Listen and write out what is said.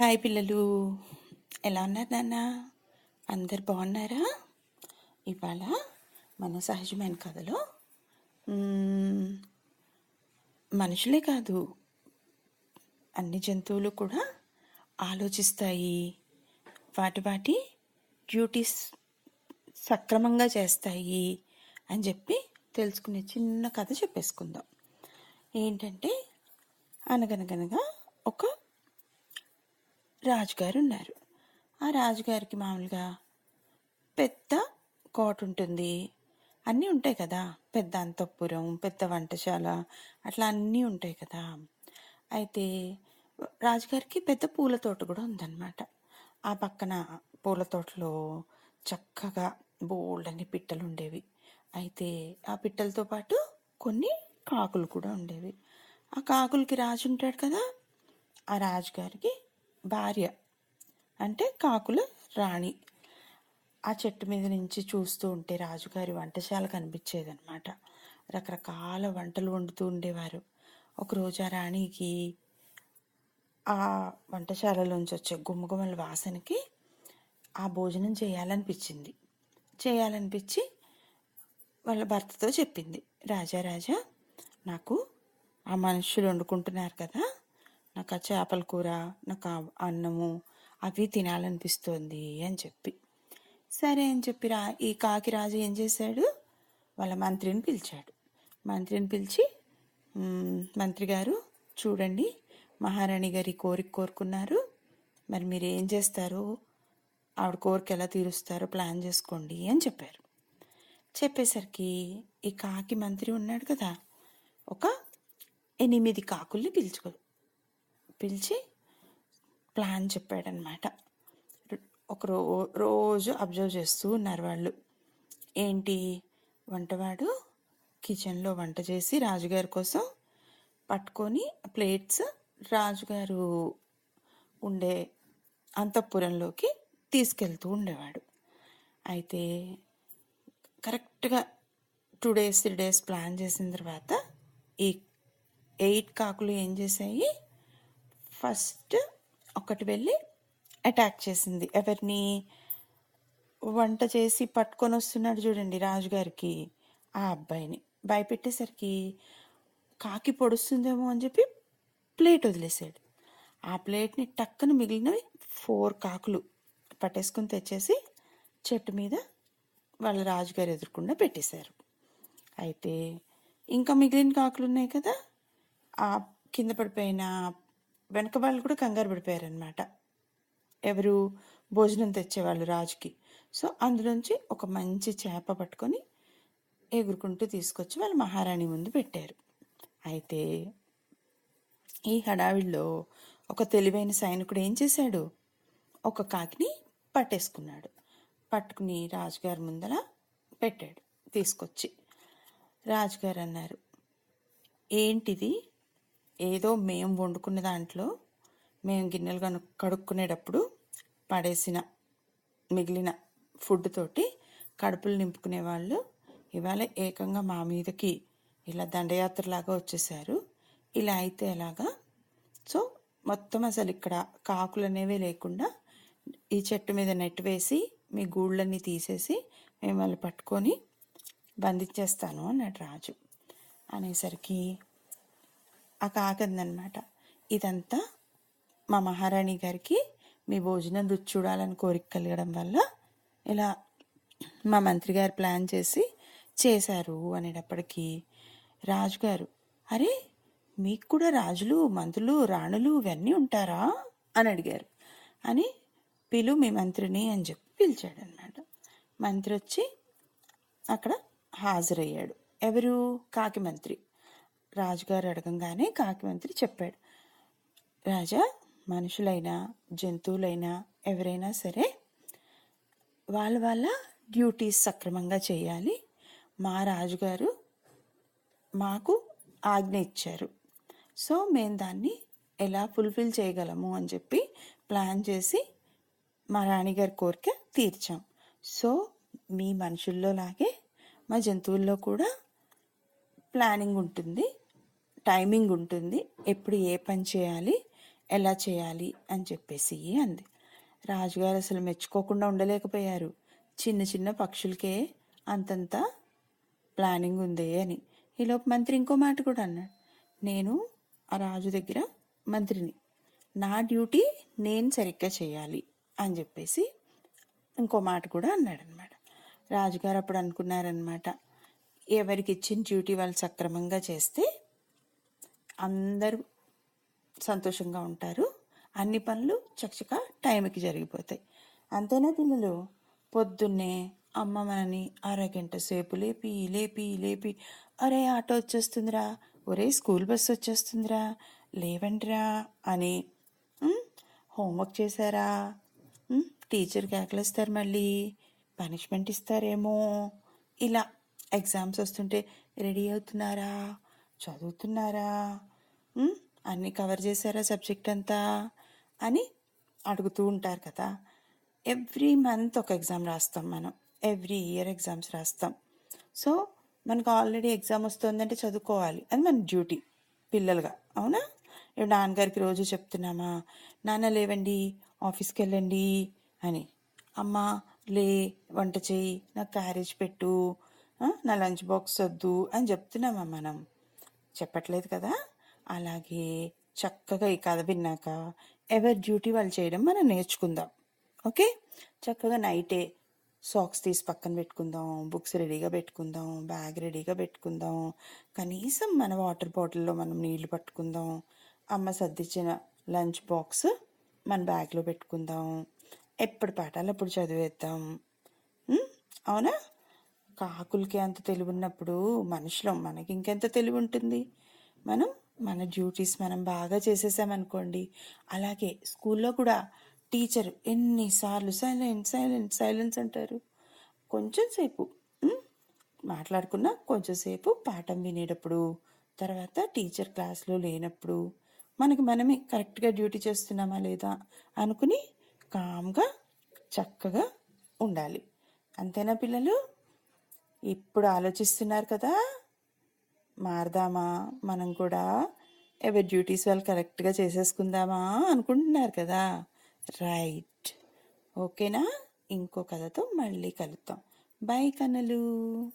Hi పిల్లలు. ఎలా ఉన్నారు నాన్న? అందరు బాగున్నారా? ఇవాళ మన సహజమైన కథలో మనుషులే కాదు అన్ని జంతువులు కూడా ఆలోచిస్తాయి. వాటి వాటి డ్యూటీస్ సక్రమంగా చేస్తాయి అని చెప్పి తెలుసుకునే చిన్న కథ చెప్పేసుకుందాం. ఏంటంటే అనగనగనగా ఒక రాజుగారు ఉన్నారు ఆ రాజుగారికి మామూలుగా పెద్ద కోట ఉంటుంది అన్నీ ఉంటాయి కదా. పెద్ద అంతఃపురం పెద్ద వంటశాల అట్లా అన్నీ ఉంటాయి కదా. అయితే రాజుగారికి పెద్ద పూల తోట కూడా ఉందన్నమాట. ఆ పక్కన పూల తోటలో చక్కగా బోల్డని పిట్టలు ఉండేవి. అయితే ఆ పిట్టలతో పాటు కొన్ని కాకులు కూడా ఉండేవి. ఆ కాకులకి రాజు ఉంటాడు కదా. ఆ రాజుగారికి భార్య. అంటే కాకుల రాణి. ఆ చెట్టు మీద నుంచి చూస్తూ ఉంటే రాజుగారి వంటశాల కనిపించేదనమాట రకరకాల వంటలు వండుతూ ఉండేవారు. ఒకరోజు ఆ రాణికి ఆ వంటశాలలోంచి వచ్చే గుమ్మగుమ్మల వాసనకి ఆ భోజనం చేయాలనిపించింది. చేయాలనిపించి వాళ్ళ భర్తతో చెప్పింది. రాజా రాజా నాకు ఆ మనుషులు వండుకుంటున్నారు కదా నాకు ఆ చేపల కూర నాకు ఆ అన్నము అవి తినాలనిపిస్తోంది అని చెప్పి. సరే అని చెప్పి రా ఈ కాకి రాజు ఏం చేశాడు? వాళ్ళ మంత్రిని పిలిచాడు. మంత్రిని పిలిచి మంత్రి గారు చూడండి మహారాణి గారి కోరిక కోరుకున్నారు. మరి మీరు ఏం చేస్తారు? ఆవిడ కోరిక ఎలా తీరుస్తారో? ప్లాన్ చేసుకోండి అని చెప్పారు. చెప్పేసరికి ఈ కాకి మంత్రి ఉన్నాడు కదా ఒక ఎనిమిది కాకుల్ని పిలుచుకో పిలిచి ప్లాన్ చెప్పాడనమాట. ఒక రో రోజు అబ్జర్వ్ చేస్తూ ఉన్నారు వాళ్ళు. ఏంటి? వంటవాడు కిచెన్లో వంట చేసి రాజుగారి కోసం పట్టుకొని ప్లేట్స్ రాజుగారు ఉండే అంతఃపురంలోకి తీసుకెళ్తూ ఉండేవాడు. అయితే కరెక్ట్గా two days three days plan చేసిన తర్వాత ఈ ఎయిట్ కాకులు ఏం చేశాయి? ఫస్ట్ ఒకటి వెళ్ళి అటాక్ చేసింది. ఎవరిని? వంట చేసి పట్టుకొని వస్తున్నాడు చూడండి రాజుగారికి ఆ అబ్బాయిని. భయపెట్టేసరికి కాకి పొడుస్తుందేమో అని చెప్పి ప్లేట్ వదిలేసాడు. ఆ ప్లేట్ని టక్కన మిగిలినవి ఫోర్ కాకులు పట్టేసుకుని తెచ్చేసి చెట్టు మీద వాళ్ళ రాజుగారు ఎదుర్కొండా పెట్టేశారు. అయితే ఇంకా మిగిలిన కాకులు ఉన్నాయి కదా ఆ కింద పడిపోయిన వెనక వాళ్ళు కూడా కంగారు పడిపోయారనమాట ఎవరు భోజనం తెచ్చేవాళ్ళు రాజుకి. సో అందులోంచి ఒక మంచి చేప పట్టుకొని ఎగురుకుంటూ తీసుకొచ్చి వాళ్ళు మహారాణి ముందు పెట్టారు. అయితే ఈ హడావిడిలో ఒక తెలివైన సైనికుడు ఏం చేశాడు? ఒక కాకిని పట్టేసుకున్నాడు. పట్టుకుని రాజుగారి ముందర పెట్టాడు తీసుకొచ్చి. రాజుగారు అన్నారు ఏంటిది? ఏదో మేము వండుకున్న దాంట్లో మేము గిన్నెలు కను కడుక్కునేటప్పుడు పడేసిన మిగిలిన ఫుడ్ తోటి కడుపులు నింపుకునే వాళ్ళు ఇవాళ ఏకంగా మా మీదకి ఇలా దండయాత్రలాగా వచ్చేసారు. ఇలా అయితే ఎలాగా? సో మొత్తం అసలు ఇక్కడ కాకులు అనేవే లేకుండా ఈ చెట్టు మీద నెట్ వేసి మీ గూళ్ళన్నీ తీసేసి మిమ్మల్ని పట్టుకొని బంధించేస్తాను అన్నాడు రాజు. అనేసరికి ఆ కాకందనమాట ఇదంతా మా మహారాణి గారికి మీ భోజనం రుచి చూడాలని కోరిక కలగడం వల్ల ఇలా మా మంత్రి గారు ప్లాన్ చేసి చేశారు అనేటప్పటికీ రాజుగారు అరే మీకు కూడా రాజులు మంత్రులు రాణులు ఇవన్నీ ఉంటారా? అని అడిగారు. అని పిలు మీ మంత్రిని అని చెప్పి పిలిచాడు అనమాట మంత్రి వచ్చి అక్కడ హాజరయ్యాడు. ఎవరు? కాకి మంత్రి. రాజుగారు అడగంగానే కాకిమంత్రి చెప్పాడు. రాజా మనుషులైనా జంతువులైనా ఎవరైనా సరే వాళ్ళ వాళ్ళ డ్యూటీస్ సక్రమంగా చేయాలి. మా రాజుగారు మాకు ఆజ్ఞ ఇచ్చారు. సో మేము దాన్ని ఎలా ఫుల్ఫిల్ చేయగలము అని చెప్పి ప్లాన్ చేసి మా రాణిగారి కోరిక తీర్చాం. సో మీ మనుషుల్లో లాగే మా జంతువుల్లో కూడా ప్లానింగ్ ఉంటుంది. టైమింగ్ ఉంటుంది. ఎప్పుడు ఏ పని చేయాలి ఎలా చేయాలి అని చెప్పేసి అంది. రాజుగారు అసలు మెచ్చుకోకుండా ఉండలేకపోయారు. చిన్న చిన్న పక్షులకే అంతంత ప్లానింగ్ ఉంది అని. ఈలోపు మంత్రి ఇంకో మాట కూడా అన్నాడు. నేను ఆ రాజు దగ్గర మంత్రిని. నా డ్యూటీ నేను సరిగ్గా చేయాలి అని చెప్పేసి ఇంకో మాట కూడా అన్నాడు అనమాట రాజుగారు అప్పుడు అనుకున్నారనమాట ఎవరికి ఇచ్చిన డ్యూటీ వాళ్ళు సక్రమంగా చేస్తే అందరూ సంతోషంగా ఉంటారు. అన్ని పనులు చకచక టైంకి జరిగిపోతాయి. అంతేనా పిల్లలు? పొద్దున్నే అమ్మ మనని అరగంట సేపు లేపి లేపి లేపి అరే ఆటో వచ్చేస్తుందిరా. ఒరే స్కూల్ బస్సు వచ్చేస్తుందిరా. లేవండిరా అని హోంవర్క్ చేశారా? టీచర్ కేకలేస్తారు మళ్ళీ. పనిష్మెంట్ ఇస్తారేమో. ఇలా ఎగ్జామ్స్ వస్తుంటే రెడీ అవుతున్నారా? చదువుతున్నారా? అన్నీ కవర్ చేశారా సబ్జెక్ట్ అంతా? అని అడుగుతూ ఉంటారు కదా. ఎవ్రీ మంత్ ఒక ఎగ్జామ్ రాస్తాం మనం. ఎవ్రీ ఇయర్ ఎగ్జామ్స్ రాస్తాం. సో మనకు ఆల్రెడీ ఎగ్జామ్ వస్తుందంటే చదువుకోవాలి. అది మన డ్యూటీ పిల్లలుగా. అవునా? ఇప్పుడు నాన్నగారికి రోజు చెప్తున్నామా నాన్న లేవండి ఆఫీస్కి వెళ్ళండి అని. అమ్మ లే వంట చేయి నాకు క్యారేజ్ పెట్టు నా లంచ్ బాక్స్ వద్దు అని చెప్తున్నామా మనం. చెప్పట్లేదు కదా? అలాగే చక్కగా ఈ కథ విన్నాక ఎవరి డ్యూటీ వాళ్ళు చేయడం మనం నేర్చుకుందాం. ఓకే? చక్కగా నైటే సాక్స్ తీసి పక్కన పెట్టుకుందాం బుక్స్ రెడీగా పెట్టుకుందాం బ్యాగ్ రెడీగా పెట్టుకుందాం కనీసం మన వాటర్ బాటిల్లో మనం నీళ్ళు పట్టుకుందాం అమ్మ సర్దిచ్చిన లంచ్ బాక్స్ మన బ్యాగ్లో పెట్టుకుందాం ఎప్పుడు పాఠాలు అప్పుడు చదివేద్దాం. అవునా? కాకులకి అంత తెలివి ఉన్నప్పుడు మనుషులం మనకి ఇంకెంత తెలివి ఉంటుంది మనం మన డ్యూటీస్ మనం బాగా చేసేసామనుకోండి. అలాగే స్కూల్లో కూడా టీచర్ ఎన్నిసార్లు సైలెంట్ సైలెంట్ సైలెన్స్ అంటారు. కొంచెం సేపు మాట్లాడుకున్న కొంచెంసేపు పాఠం వినేటప్పుడు తర్వాత టీచర్ క్లాస్లో లేనప్పుడు మనకి మనమే కరెక్ట్గా డ్యూటీ చేస్తున్నామా లేదా అనుకుని కామ్గా చక్కగా ఉండాలి. అంతేనా పిల్లలు? ఇప్పుడు ఆలోచిస్తున్నారు కదా. మారదామా? మనం కూడా ఎవరి డ్యూటీస్ వాళ్ళు కరెక్ట్గా చేసేసుకుందామా అనుకుంటున్నారు కదా. రైట్. ఓకేనా? ఇంకో కథతో మళ్ళీ కలుద్దాం. బాయ్ కన్నలు.